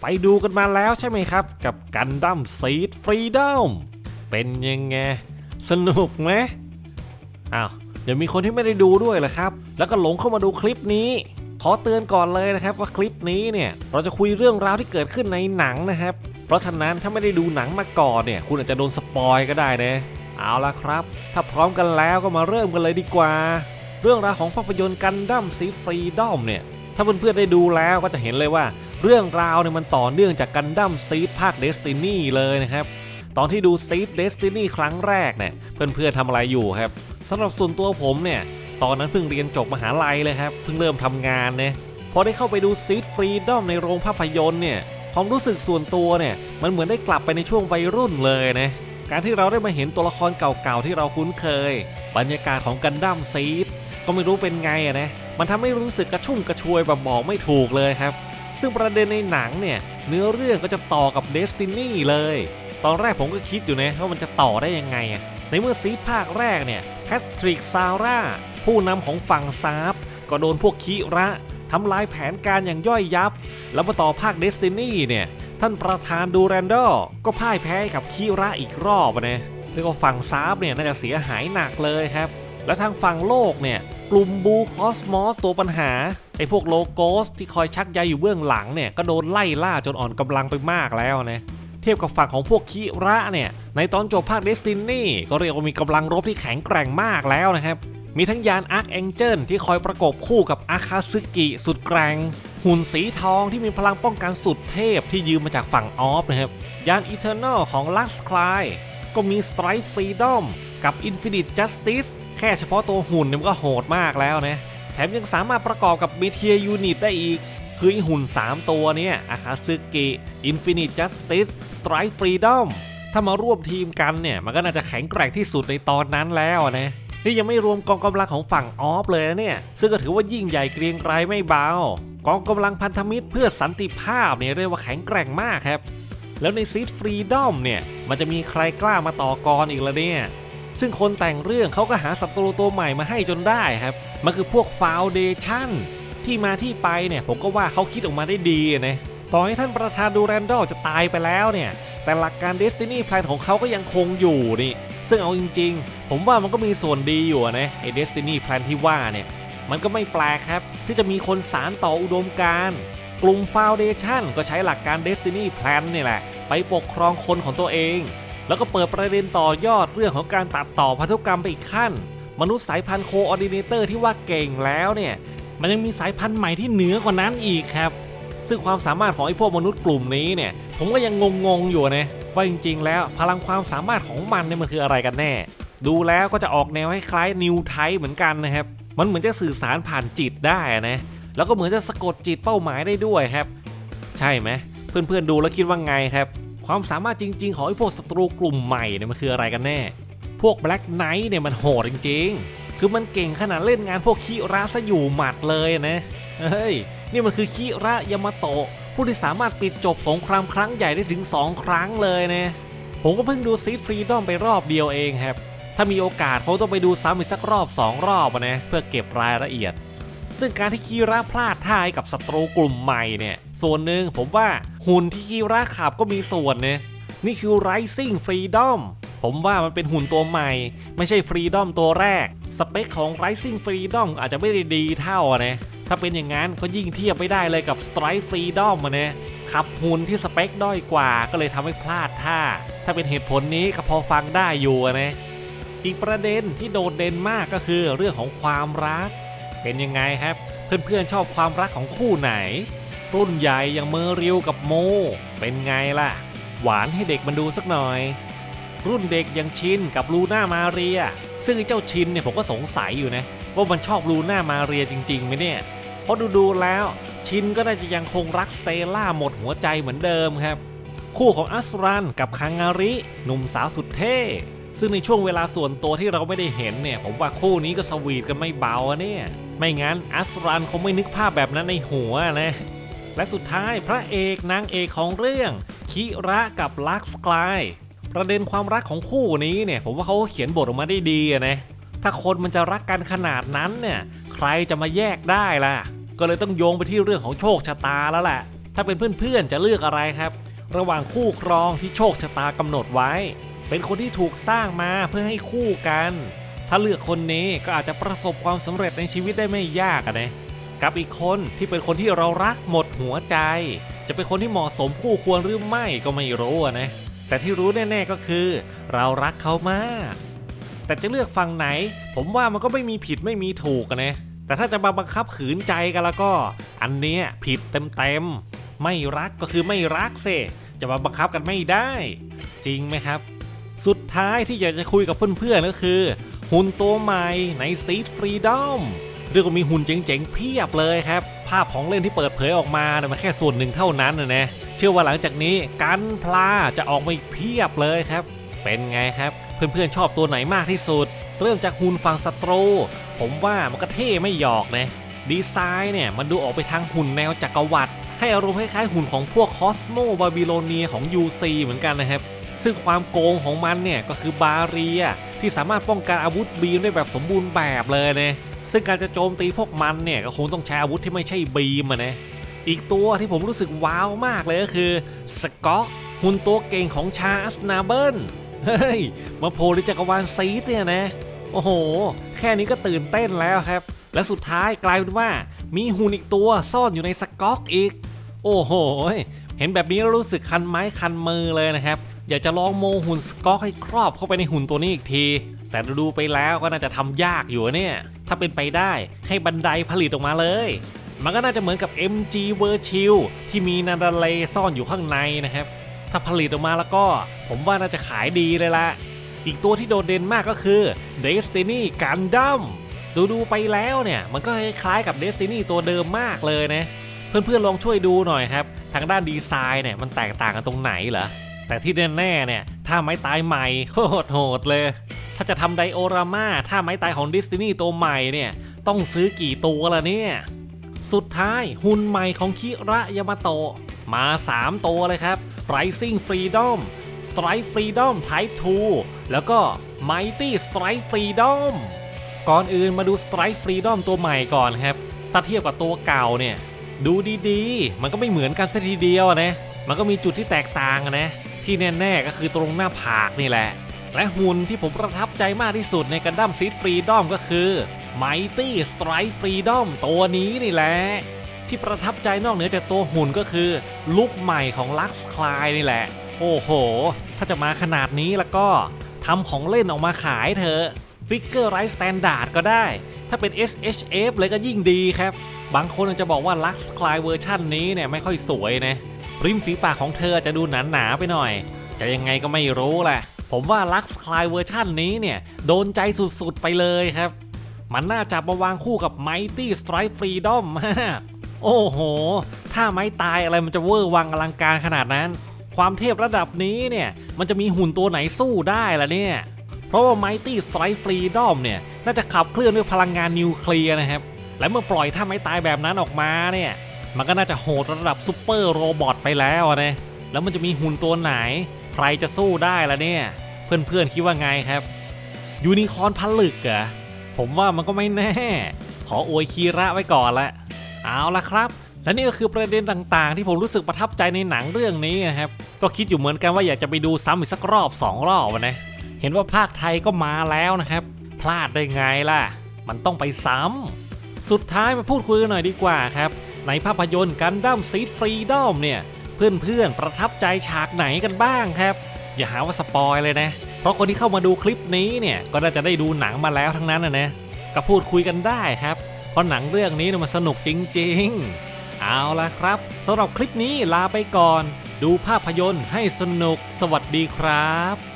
ไปดูกันมาแล้วใช่ไหมครับ กับกันดั้มซีดฟรีดอมเป็นยังไง สนุกไหมอ้าวยังมีคนที่ไม่ได้ดูด้วยเหรอครับ แล้วก็หลงเข้ามาดูคลิปนี้ ขอเตือนก่อนเลยนะครับว่าคลิปนี้เนี่ยเราจะคุยเรื่องราวที่เกิดขึ้นในหนังนะครับ เพราะฉะนั้นถ้าไม่ได้ดูหนังมาก่อนเนี่ย คุณอาจจะโดนสปอยก็ได้นะเอาละครับ ถ้าพร้อมกันแล้วก็มาเริ่มกันเลยดีกว่า เรื่องราวของภาพยนตร์กันดั้มซีฟรีดอมเนี่ย ถ้าเพื่อนๆได้ดูแล้วก็จะเห็นเลยว่า เรื่องราวเนี่ยมันต่อเนื่องจากกันดั้มซีดภาคเดสตินีเลยนะครับ ตอนที่ดูซีดเดสตินีครั้งแรกเนี่ยเพื่อนๆทำอะไรอยู่ครับสำหรับส่วนตัวผมเนี่ยตอนนั้นเพิ่งเรียนจบมหาลัยเลยครับ เพิ่งเริ่มทำงานเนี่ยพอได้เข้าไปดูซีดฟรีดอมในโรงภาพยนตร์เนี่ยความรู้สึกส่วนตัวเนี่ยมันเหมือนได้กลับไปในช่วงวัยรุ่นเลยนะการที่เราได้มาเห็นตัวละครเก่าๆที่เราคุ้นเคย บรรยากาศของกันดั้มซีดก็ไม่รู้เป็นไงอะนะมันทำให้รู้สึกกระชุ่มกระชวยแบบบอกไม่ถูกเลยครับ ซึ่งประเด็นในหนังเนี่ย เนื้อเรื่องก็จะต่อกับเดสตินีเลย ตอนแรกผมก็คิดอยู่นะว่ามันจะต่อได้ยังไงอะในเมื่อซีภาคแรกเนี่ยแพทริกซาร่าผู้นำของฝั่งซาบก็โดนพวกคิระทำลายแผนการอย่างย่อยยับ แล้วมาต่อภาคเดสตินีเนี่ย ท่านประธานดูแรนดอลก็พ่ายแพ้กับคิระอีกรอบนะเรียกว่าฝั่งซาบเนี่ยน่าจะเสียหายหนักเลยครับ แล้วทางฝั่งโลกเนี่ย กลุ่มบูคอสมอสตัวปัญหา ไอ้พวกโลโกสที่คอยชักใยอยู่เบื้องหลังเนี่ย ก็โดนไล่ล่าจนอ่อนกำลังไปมากแล้วนะเทียบกับฝั่งของพวกคิระเนี่ย ในตอนจบภาคเดสตินี่ก็เรียกว่ามีกำลังรบที่แข็งแกร่งมากแล้วนะครับ มีทั้งยานอาร์คแองเจิลที่คอยประกบคู่กับอาคาซึกิสุดแกร่งหุ่นสีทองที่มีพลังป้องกันสุดเทพที่ยืมมาจากฝั่งออฟนะครับ ยานอีเทอร์น l ของลักซ์คลายก็มี Strike Freedom กับ Infinite Justice แค่เฉพาะตัวหุ่นเนี่ยมันก็โหดมากแล้วนะ แถมยังสามารถประกอบกับเมเทียยูนิตได้อีก คือหุ่น 3 ตัวเนี่ยอาคาซึกิ Infinite Justice Strike Freedom ถ้ามาร่วมทีมกันเนี่ย มันก็น่าจะแข็งแกร่งที่สุดในตอนนั้นแล้วนะนี่ยังไม่รวมกองกำลังของฝั่งออฟเลยนะเนี่ย ซึ่งก็ถือว่ายิ่งใหญ่เกรียงไกรไม่เบากองกำลังพันธมิตรเพื่อสันติภาพเนี่ยเรียกว่าแข็งแกร่งมากครับ แล้วในซีดฟรีดอมเนี่ย มันจะมีใครกล้ามาต่อกรอีกละเนี่ย ซึ่งคนแต่งเรื่องเขาก็หาศัตรูตัวใหม่มาให้จนได้ครับ มันคือพวกฟาวเดชั่นที่มาที่ไปเนี่ยผมก็ว่าเขาคิดออกมาได้ดีนะต่อให้ท่านประธานดูแรนดอลจะตายไปแล้วเนี่ย แต่หลักการ Destiny Plan ของเขาก็ยังคงอยู่นี่ ซึ่งเอาจริงๆ ผมว่ามันก็มีส่วนดีอยู่นะไอ้ Destiny Plan ที่ว่าเนี่ย มันก็ไม่แปลกครับ ที่จะมีคนสารต่ออุดมการกลุ่ม Foundation ก็ใช้หลักการ Destiny Plan นี่แหละ ไปปกครองคนของตัวเอง แล้วก็เปิดประเด็นต่อยอดเรื่องของการตัดต่อพันธุกรรมไปอีกขั้น มนุษย์สายพันธุ์โคออร์ดิเนเตอร์ที่ว่าเก่งแล้วเนี่ยมันยังมีสายพันธุ์ใหม่ที่เหนือกว่านั้นอีกครับ ซึ่งความสามารถของไอ้พวกมนุษย์กลุ่มนี้เนี่ย ผมก็ยังงงๆอยู่นะว่าจริงๆ แล้วพลังความสามารถของมันเนี่ยมันคืออะไรกันแน่ ดูแล้วก็จะออกแนวคล้ายๆนิวไทเหมือนกันนะครับ มันเหมือนจะสื่อสารผ่านจิตได้นะแล้วก็เหมือนจะสะกดจิตเป้าหมายได้ด้วยครับ ใช่ไหมเพื่อนๆดูแล้วคิดว่าไงครับ ความสามารถจริง ๆ ของไอ้พวกศัตรูกลุ่มใหม่เนี่ยมันคืออะไรกันแน่ พวก Black Knight เนี่ยมันโหดจริง ๆ คือมันเก่งขนาดเล่นงานพวกคิระซะอยู่หมัดเลยนะ เฮ้ย นี่มันคือคิระยามาโตะผู้ที่สามารถปิดจบสงครามครั้งใหญ่ได้ถึง 2 ครั้งเลยนะ ผมก็เพิ่งดูซีดฟรีดอมไปรอบเดียวเองครับ ถ้ามีโอกาสเขาต้องไปดูซ้ำอีกสักรอบ 2 รอบนะ เพื่อเก็บรายละเอียด ซึ่งการที่คีระพลาดท่ากับศัตรูกลุ่มใหม่เนี่ย ส่วนหนึ่งผมว่าหุ่นที่คีระขับก็มีส่วนเนี่ยนี่คือ Rising Freedom ผมว่ามันเป็นหุ่นตัวใหม่ ไม่ใช่ Freedom ตัวแรก สเปคของ Rising Freedom อาจจะไม่ได้ดีเท่านะถ้าเป็นอย่างนั้นก็ยิ่งเทียบไม่ได้เลยกับ Strike Freedom นะขับหุ่นที่สเปคด้อยกว่าก็เลยทำให้พลาดท่า ถ้าเป็นเหตุผลนี้ก็พอฟังได้อยู่นะอีกประเด็นที่โดดเด่นมากก็คือเรื่องของความรัก เป็นยังไงครับ เพื่อนๆชอบความรักของคู่ไหน รุ่นใหญ่อย่างเมอริวกับโม เป็นไงล่ะ หวานให้เด็กมันดูสักหน่อย รุ่นเด็กอย่างชินกับลูน่ามาเรีย ซึ่งเจ้าชินเนี่ยผมก็สงสัยอยู่นะว่ามันชอบลูน่ามาเรียจริงๆไหมเนี่ยเพราะดูๆแล้ว ชินก็น่าจะยังคงรักสเตล่าหมดหัวใจเหมือนเดิมครับ คู่ของอัสรันกับคังงาริ หนุ่มสาวสุดเท่ ซึ่งในช่วงเวลาส่วนตัวที่เราไม่ได้เห็นเนี่ย ผมว่าคู่นี้ก็สวีทกันไม่เบาเนี่ย ไม่งั้นอัสรันคงไม่นึกภาพแบบนั้นในหัวนะ และสุดท้ายพระเอกนางเอกของเรื่อง คิระกับลักซ์กลายประเด็นความรักของคู่นี้เนี่ย ผมว่าเขาเขียนบทออกมาได้ดีนะ ถ้าคนมันจะรักกันขนาดนั้นเนี่ย ใครจะมาแยกได้ล่ะ ก็เลยต้องโยงไปที่เรื่องของโชคชะตาแล้วแหละ ถ้าเป็นเพื่อนๆจะเลือกอะไรครับ ระหว่างคู่ครองที่โชคชะตากำหนดไว้ เป็นคนที่ถูกสร้างมาเพื่อให้คู่กัน ถ้าเลือกคนนี้ก็อาจจะประสบความสำเร็จในชีวิตได้ไม่ยากนะกับอีกคนที่เป็นคนที่เรารักหมดหัวใจ จะเป็นคนที่เหมาะสมคู่ควรหรือไม่ก็ไม่รู้นะแต่ที่รู้แน่ๆก็คือ เรารักเขามาก แต่จะเลือกฝั่งไหน ผมว่ามันก็ไม่มีผิดไม่มีถูกนะแต่ถ้าจะมาบังคับขืนใจกันแล้วก็ อันเนี้ยผิดเต็มๆไม่รักก็คือไม่รักเซจะมาบังคับกันไม่ได้ จริงไหมครับ สุดท้ายที่อยากจะคุยกับเพื่อนๆก็คือ หุ่นตัวใหม่ในซีดฟรีดอมเรียกว่ามีหุ่นเจ๋งๆเพียบเลยครับ ภาพของเล่นที่เปิดเผยออกมาเนี่ยมันแค่ส่วนหนึ่งเท่านั้นนะนะเชื่อว่าหลังจากนี้กันพลาจะออกมาอีกเพียบเลยครับ เป็นไงครับ เพื่อนๆชอบตัวไหนมากที่สุด เริ่มจากหุ่นฝั่งศัตรูผมว่ามันก็เท่ไม่หยอกนะดีไซน์เนี่ยมันดูออกไปทางหุ่นแนวจักรวรรดิให้อารมณ์คล้ายๆหุ่นของพวกคอสโมบาบิโลเนียของ UC เหมือนกันนะครับ ซึ่งความโกงของมันเนี่ยก็คือบาเรียที่สามารถป้องกันอาวุธบีมได้แบบสมบูรณ์แบบเลยนะซึ่งการจะโจมตีพวกมันเนี่ยก็คงต้องใช้อาวุธที่ไม่ใช่บีมอะนะอีกตัวที่ผมรู้สึกว้าวมากเลยก็คือสกอตหุ่นตัวเก่งของชาอัสนาเบิลเฮ้ยมาโผล่ในจักรวาลซีดเนี่ยนะโอ้โห แค่นี้ก็ตื่นเต้นแล้วครับ และสุดท้ายกลายเป็นว่า มีหุ่นอีกตัวซ่อนอยู่ในสกอตอีก โอ้โห เห็นแบบนี้รู้สึกคันไม้คันมือเลยนะครับ อยากจะลองโมหุ่นสกอตให้ครอบเข้าไปในหุ่นตัวนี้อีกที แต่ดูไปแล้วก็น่าจะทำยากอยู่เนี่ย ถ้าเป็นไปได้ให้บันไดผลิตออกมาเลย มันก็น่าจะเหมือนกับ MG v i r t u a l ที่มีนาดาเลซ่อนอยู่ข้างในนะครับ ถ้าผลิตออกมาแล้วก็ ผมว่าน่าจะขายดีเลยละอีกตัวที่โดดเด่นมากก็คือ Destiny Gundam ดูดูไปแล้วเนี่ยมันก็คล้ายๆกับ Destiny ตัวเดิมมากเลยนะ เพื่อนๆลองช่วยดูหน่อยครับ ทางด้านดีไซน์เนี่ยมันแตกต่างกันตรงไหนเหรอ แต่ที่แน่ๆเนี่ยถ้าไม้ตายใหม่โคตรโหดเลย ถ้าจะทำไดโอรามาถ้าไม้ตายของดิสนีย์ตัวใหม่เนี่ยต้องซื้อกี่ตัวละเนี่ยสุดท้ายหุ่นใหม่ของคิระยามาโตะมา 3 ตัวเลยครับ Rising Freedom Strike Freedom Type 2 แล้วก็ Mighty Strike Freedom ก่อนอื่นมาดู Strike Freedom ตัวใหม่ก่อนครับ ถ้าเทียบกับตัวเก่าเนี่ย ดูดีๆ มันก็ไม่เหมือนกันสัทีเดียวนะ มันก็มีจุดที่แตกต่างนะ ที่แน่ๆก็คือตรงหน้าผากนี่แหละ และหุ่นที่ผมประทับใจมากที่สุดในกันดั้มซีดฟรีดอมก็คือ Mighty Strike Freedom ตัวนี้นี่แหละ ที่ประทับใจนอกเหนือจากตัวหุ่นก็คือ ลุคใหม่ของลักซ์คลายนี่แหละ โอ้โห ถ้าจะมาขนาดนี้แล้วก็ทำของเล่นออกมาขายเถอะฟิกเกอร์ไรสแตนดาร์ดก็ได้ ถ้าเป็น SHF เลยก็ยิ่งดีครับ บางคนอาจจะบอกว่าลักซ์คลายเวอร์ชันนี้เนี่ยไม่ค่อยสวยนะริมฝีปากของเธอจะดูหนาๆไปหน่อย จะยังไงก็ไม่รู้แหละ ผมว่าลักซ์คลายเวอร์ชันนี้เนี่ยโดนใจสุดๆไปเลยครับ มันน่าจับมาวางคู่กับ Mighty Strike Freedom มากโอ้โห ถ้าไม้ตายอะไรมันจะเวอร์วังอลังการขนาดนั้น ความเทพระดับนี้เนี่ย มันจะมีหุ่นตัวไหนสู้ได้ล่ะเนี่ย เพราะว่า Mighty Strike Freedom เนี่ย น่าจะขับเคลื่อนด้วยพลังงานนิวเคลียร์นะครับ และเมื่อปล่อยท่าไม้ตายแบบนั้นออกมาเนี่ย มันก็น่าจะโหดระดับซูเปอร์โรบอทไปแล้วนะแล้วมันจะมีหุ่นตัวไหน ใครจะสู้ได้ล่ะเนี่ย เพื่อนๆคิดว่าไงครับยูนิคอร์นผลึกเหรอะผมว่ามันก็ไม่แน่ ขออวยคีระไว้ก่อนละเอาละครับและนี่ก็คือประเด็นต่างๆ ที่ผมรู้สึกประทับใจในหนังเรื่องนี้นะครับ ก็คิดอยู่เหมือนกันว่าอยากจะไปดูซ้ำอีกสักรอบสองรอบนะ เห็นว่าภาคไทยก็มาแล้วนะครับ พลาดได้ไงล่ะ มันต้องไปซ้ำ สุดท้ายมาพูดคุยกันหน่อยดีกว่าครับ ในภาพยนตร์กันดั้มซีดฟรีดอมเนี่ย เพื่อนๆ ประทับใจฉากไหนกันบ้างครับ อย่าหาว่าสปอยเลยนะ เพราะคนที่เข้ามาดูคลิปนี้เนี่ย ก็น่าจะได้ดูหนังมาแล้วทั้งนั้นนะนะก็พูดคุยกันได้ครับ เพราะหนังเรื่องนี้มันสนุกจริง ๆ เอาละครับสำหรับคลิปนี้ลาไปก่อน ดูภาพยนตร์ให้สนุก สวัสดีครับ